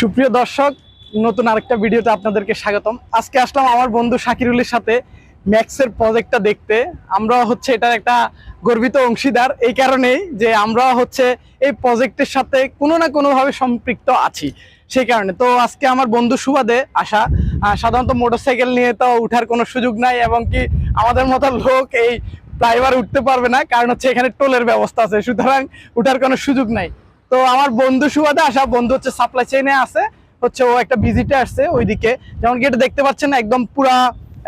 সুপ্রিয় দর্শক, নতুন আরেকটা ভিডিওতে আপনাদেরকে স্বাগতম। আজকে আসলাম আমার বন্ধু শাকিরুলের সাথে ম্যাক্সের প্রজেক্টটা দেখতে। আমরা হচ্ছে এটার একটা গর্বিত অংশীদার, এই কারণেই যে আমরা হচ্ছে এই প্রজেক্টের সাথে কোনো না কোনোভাবে সম্পৃক্ত আছি, সেই কারণে। তো আজকে আমার বন্ধু সুবাদে আসা। সাধারণত মোটরসাইকেল নিয়ে তো উঠার কোনো সুযোগ নাই, এবং কি আমাদের মতো লোক এই ফ্লাইওভার উঠতে পারবে না, কারণ হচ্ছে এখানে টোলের ব্যবস্থা আছে, সুতরাং উঠার কোনো সুযোগ নাই। তো আমার বন্ধু সুবাদে আসা, বন্ধু হচ্ছে সাপ্লাই চেইনে আছে, হচ্ছে ও একটা ভিজিটে আসছে ওইদিকে। যেমন কি এটা দেখতে পাচ্ছেন, একদম পুরা,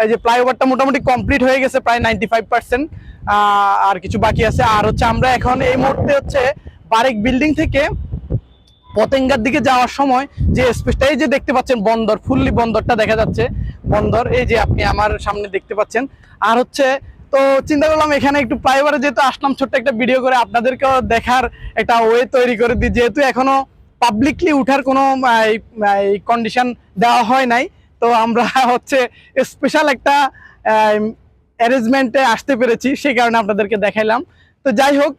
এই যে ফ্লাইওভারটা মোটামুটি কমপ্লিট হয়ে গেছে, প্রায় নাইনটি ফাইভ পার্সেন্ট আর কিছু বাকি আছে। আর হচ্ছে আমরা এখন এই মুহূর্তে হচ্ছে বারেক বিল্ডিং থেকে পতেঙ্গার দিকে যাওয়ার সময় যে স্পেসটা এই যে দেখতে পাচ্ছেন বন্দর ফুললি বন্দরটা দেখা যাচ্ছে। বন্দর, এই যে আপনি আমার সামনে দেখতে পাচ্ছেন। আর হচ্ছে তো চিন্তা করলাম এখানে একটু প্রাইভারে যেহেতু আসলাম, ছোট্ট একটা ভিডিও করে আপনাদেরকেও দেখার একটা ওয়ে তৈরি করে দিই। যেহেতু এখনও পাবলিকলি উঠার কোনো কন্ডিশন দেওয়া হয় নাই, তো আমরা হচ্ছে স্পেশাল একটা অ্যারেঞ্জমেন্টে আসতে পেরেছি, সেই কারণে আপনাদেরকে দেখাইলাম। তো যাই হোক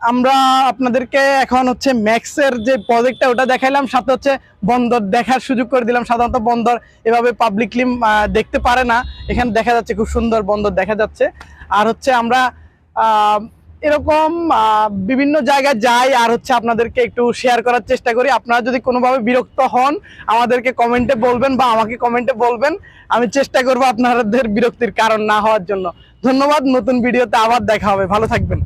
আমরা আপনাদেরকে এখন হচ্ছে ম্যাক্সের যে প্রজেক্টটা ওটা দেখাইলাম। সাথে হচ্ছে বন্দর দেখার সুযোগ করে দিলাম। সাধারণত বন্দর এভাবে পাবলিকলি দেখতে পারে না। এখানে দেখা যাচ্ছে খুব সুন্দর বন্দর দেখা যাচ্ছে। আর হচ্ছে আমরা এরকম বিভিন্ন জায়গায় যাই আর হচ্ছে আপনাদেরকে একটু শেয়ার করার চেষ্টা করি। আপনারা যদি কোনোভাবে বিরক্ত হন, আমাদেরকে কমেন্টে বলবেন বা আমাকে কমেন্টে বলবেন। আমি চেষ্টা করব আপনাদের বিরক্তির কারণ না হওয়ার জন্য। ধন্যবাদ। নতুন ভিডিওতে আবার দেখা হবে। ভালো থাকবেন।